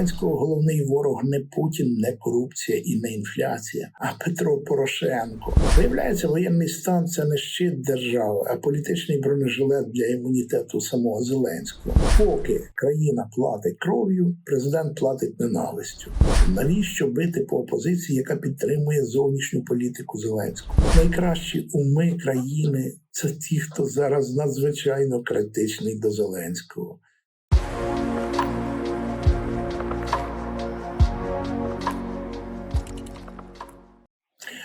Зеленського головний ворог не Путін, не корупція і не інфляція, а Петро Порошенко. Виявляється, воєнний стан це не щит держави, а політичний бронежилет для імунітету самого Зеленського. Поки країна платить кров'ю, президент платить ненавистю. Навіщо бити по опозиції, яка підтримує зовнішню політику Зеленського? Найкращі уми країни це ті, хто зараз надзвичайно критичний до Зеленського.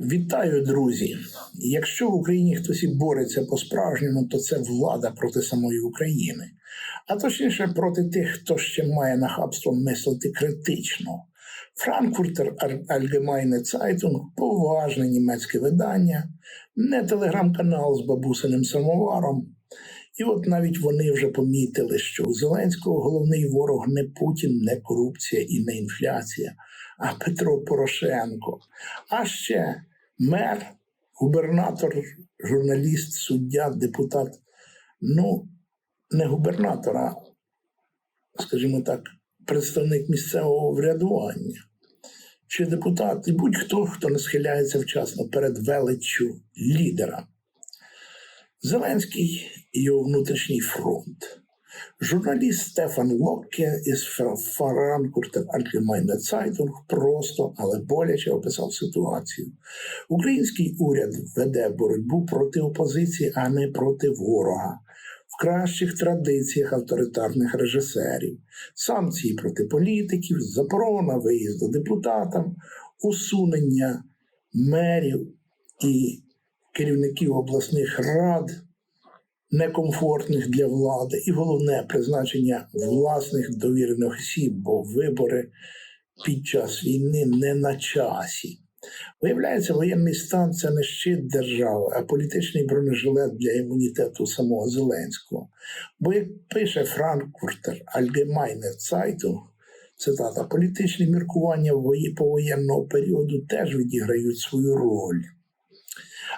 Вітаю, друзі! Якщо в Україні хтось і бореться по-справжньому, то це влада проти самої України, а точніше проти тих, хто ще має нахабство мислити критично. Франкфуртер Allgemeine Zeitung – поважне німецьке видання, не телеграм-канал з бабусиним самоваром. І от навіть вони вже помітили, що у Зеленського головний ворог не Путін, не корупція і не інфляція, а Петро Порошенко. А ще мер, губернатор, журналіст, суддя, депутат. Ну, не губернатор, а, скажімо так, представник місцевого врядування. Чи депутат, і будь-хто, хто не схиляється вчасно перед величчю лідера. Зеленський і його внутрішній фронт. Журналіст Стефан Локке із Франкфуртер Allgemeine Zeitung просто, але боляче описав ситуацію. Український уряд веде боротьбу проти опозиції, а не проти ворога. В кращих традиціях авторитарних режисерів, санкції проти політиків, заборона виїзду депутатам, усунення мерів і керівників обласних рад некомфортних для влади, і головне призначення власних довірених осіб, бо вибори під час війни не на часі. Виявляється, воєнний стан це не щит держави, а політичний бронежилет для імунітету самого Зеленського. Бо, як пише Франкфуртер Allgemeine Zeitung, цитата, політичні міркування повоєнного періоду теж відіграють свою роль.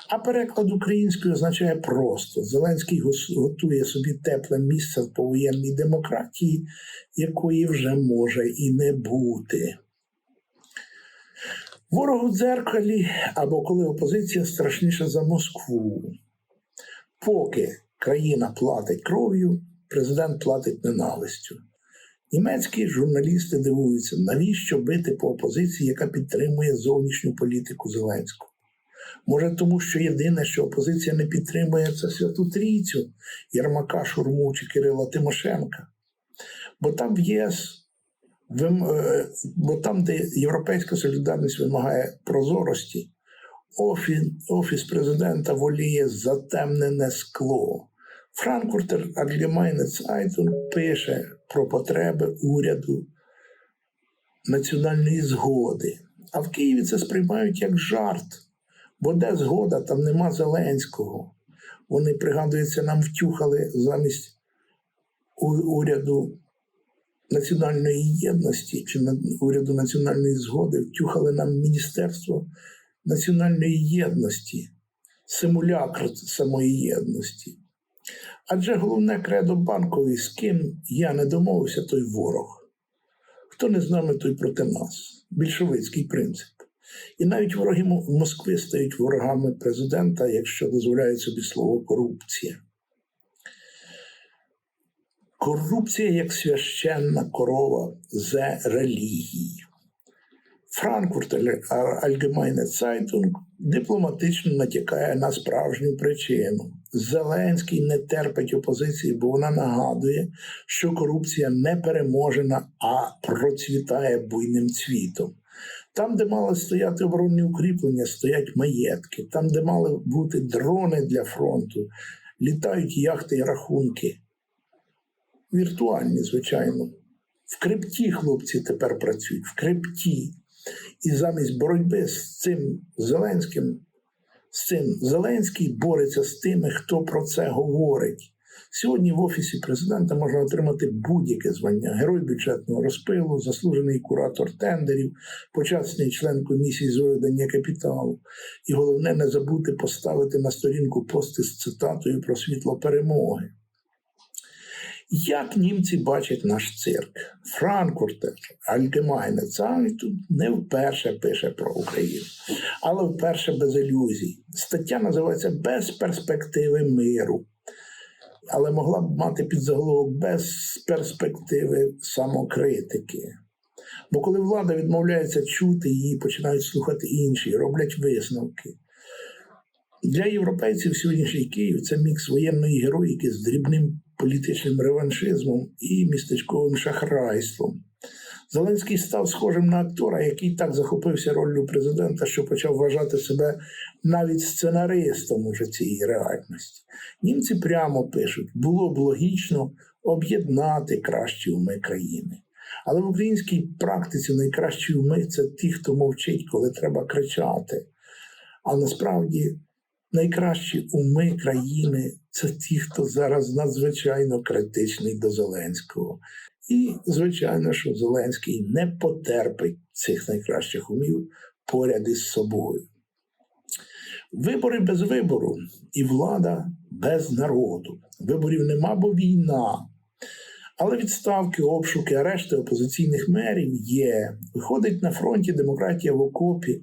А переклад українською означає просто: Зеленський готує собі тепле місце в повоєнній демократії, якої вже може і не бути. Ворог у дзеркалі або коли опозиція страшніша за Москву. Поки країна платить кров'ю, президент платить ненавистю. Німецькі журналісти дивуються, навіщо бити по опозиції, яка підтримує зовнішню політику Зеленського. Може, тому що єдине, що опозиція не підтримує, це Святу Трійцю Єрмака, Шурму чи Кирила Тимошенка. Бо там в ЄС, е, бо там, де Європейська солідарність вимагає прозорості, офіс, офіс президента воліє затемнене скло. Франкфуртер Allgemeine Zeitung пише про потреби уряду національної згоди. А в Києві це сприймають як жарт. Бо де згода, там нема Зеленського. Вони, пригадується, нам втюхали замість уряду національної єдності чи уряду національної згоди, втюхали нам Міністерство національної єдності, симулякр самої єдності. Адже головне кредо банковий, з ким я не домовився, той ворог. Хто не з нами, той проти нас. Більшовицький принцип. І навіть вороги Москви стають ворогами президента, якщо дозволяють собі слово корупція. Корупція як священна корова з релігії. Франкфурт Allgemeine Zeitung дипломатично натякає на справжню причину. Зеленський не терпить опозиції, бо вона нагадує, що корупція не переможена, а процвітає буйним цвітом. Там, де мали стояти оборонні укріплення, стоять маєтки. Там, де мали бути дрони для фронту, літають яхти і рахунки. Віртуальні, звичайно. В крипті хлопці тепер працюють, в крипті. І замість боротьби з цим Зеленським, з цим Зеленський бореться з тими, хто про це говорить. Сьогодні в Офісі президента можна отримати будь-яке звання: герой бюджетного розпилу, заслужений куратор тендерів, почесний член комісії з виведення капіталу. І головне не забути поставити на сторінку пости з цитатою про світло перемоги. Як німці бачать наш цирк? Франкфуртер Allgemeine Zeitung не вперше пише про Україну, але вперше без ілюзій. Стаття називається Без перспективи миру. Але могла б мати підзаголовок без перспективи самокритики. Бо коли влада відмовляється чути, її починають слухати інші, роблять висновки. Для європейців сьогоднішній Київ це мікс воєнної героїки з дрібним політичним реваншизмом і містечковим шахрайством. Зеленський став схожим на актора, який так захопився роллю президента, що почав вважати себе навіть сценаристом уже цієї реальності. Німці прямо пишуть: було б логічно об'єднати кращі уми країни. Але в українській практиці найкращі уми це ті, хто мовчить, коли треба кричати. А насправді найкращі уми країни це ті, хто зараз надзвичайно критичний до Зеленського. І, звичайно, що Зеленський не потерпить цих найкращих умів поряд із собою. Вибори без вибору і влада без народу. Виборів нема, бо війна. Але відставки, обшуки, арешти опозиційних мерів є. Виходить на фронті демократія в окопі,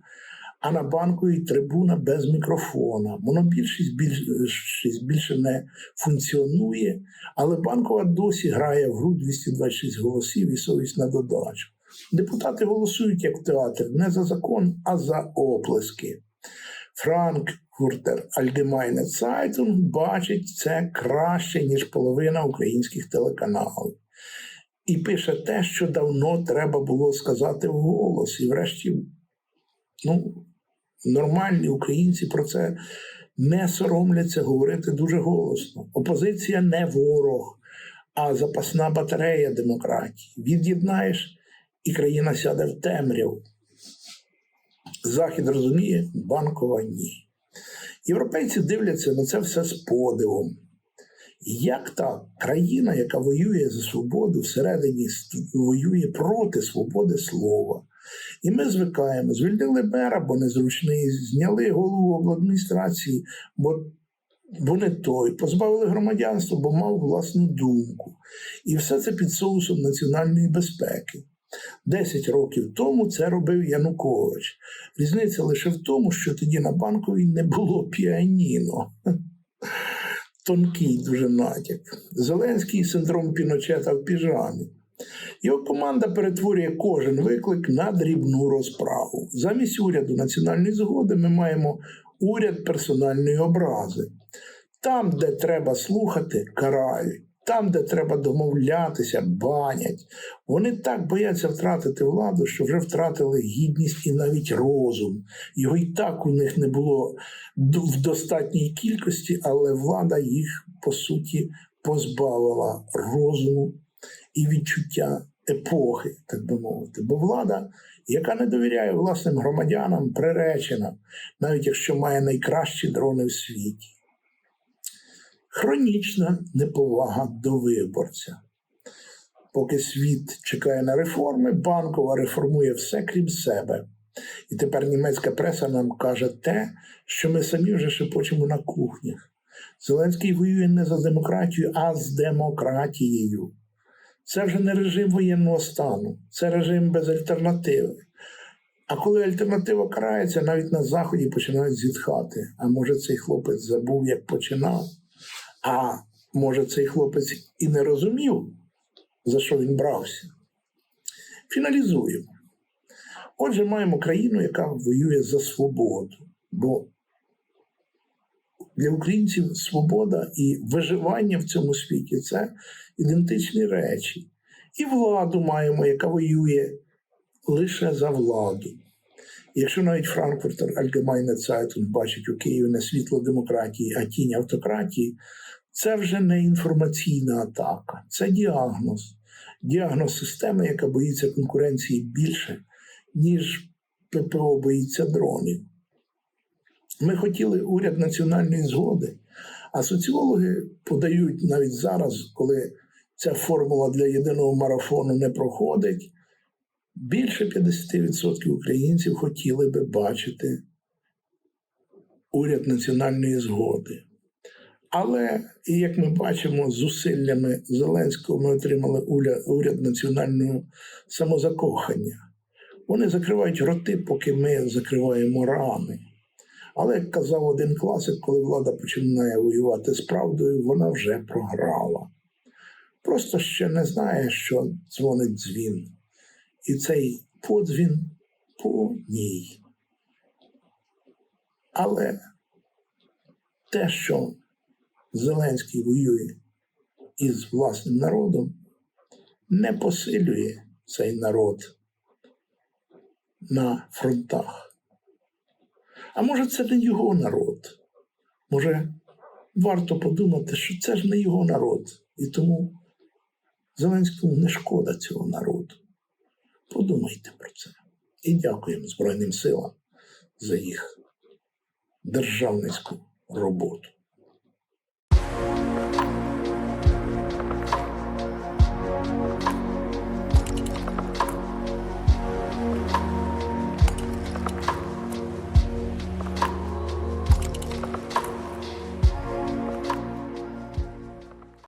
а на банку і трибуна без мікрофона. Монобільшість більшість більше не функціонує, але банкова досі грає в гру 226 голосів і совість на додачу. Депутати голосують як в театрі не за закон, а за оплески. Франкфуртер Allgemeine Zeitung бачить це краще, ніж половина українських телеканалів. І пише те, що давно треба було сказати вголос. І врешті, ну, нормальні українці про це не соромляться говорити дуже голосно. Опозиція не ворог, а запасна батарея демократії. Від'єднаєш, і країна сяде в темряву. Захід розуміє, банкова ні. Європейці дивляться на це все з подивом. Як та країна, яка воює за свободу, всередині воює проти свободи слова. І ми звикаємо, звільнили мера, бо незручний, зняли голову обладміністрації, бо, бо не той, позбавили громадянства, бо мав власну думку. І все це під соусом національної безпеки. Десять років тому це робив Янукович. Різниця лише в тому, що тоді на банковій не було піаніно. Тонкий дуже натяк. Зеленський синдром Піночета в піжамі. Його команда перетворює кожен виклик на дрібну розправу. Замість уряду національної згоди ми маємо уряд персональної образи. Там, де треба слухати, карають. Там, де треба домовлятися, банять. Вони так бояться втратити владу, що вже втратили гідність і навіть розум. Його і так у них не було в достатній кількості, але влада їх, по суті, позбавила розуму і відчуття епохи, так би мовити. Бо влада, яка не довіряє власним громадянам, приречена, навіть якщо має найкращі дрони в світі. Хронічна неповага до виборця. Поки світ чекає на реформи, банкова реформує все крім себе. І тепер німецька преса нам каже те, що ми самі вже шепочемо на кухнях. Зеленський воює не за демократію, а з демократією. Це вже не режим воєнного стану, це режим без альтернативи. А коли альтернатива карається, навіть на Заході починають зітхати. А може цей хлопець забув, як починав? А може цей хлопець і не розумів, за що він брався? Фіналізуємо. Отже, маємо країну, яка воює за свободу. Бо для українців свобода і виживання в цьому світі це ідентичні речі. І владу маємо, яка воює лише за владу. Якщо навіть Франкфуртер Allgemeine Zeitung бачить у Києві не світло демократії, а тінь автократії, це вже не інформаційна атака, це діагноз. Діагноз системи, яка боїться конкуренції більше, ніж ППО боїться дронів. Ми хотіли уряд національної згоди, а соціологи подають навіть зараз, коли ця формула для єдиного марафону не проходить. Більше 50% українців хотіли би бачити уряд національної згоди. Але, як ми бачимо, зусиллями Зеленського ми отримали уряд національного самозакохання. Вони закривають роти, поки ми закриваємо рани. Але, як казав один класик, коли влада починає воювати з правдою, вона вже програла. Просто ще не знає, що дзвонить дзвін. І цей подзвін по ній. Але те, що Зеленський воює із власним народом, не посилює цей народ на фронтах. А може, це не його народ? Може, варто подумати, що це ж не його народ, і тому Зеленському не шкода цього народу. Подумайте про це. І дякуємо Збройним силам за їх державницьку роботу.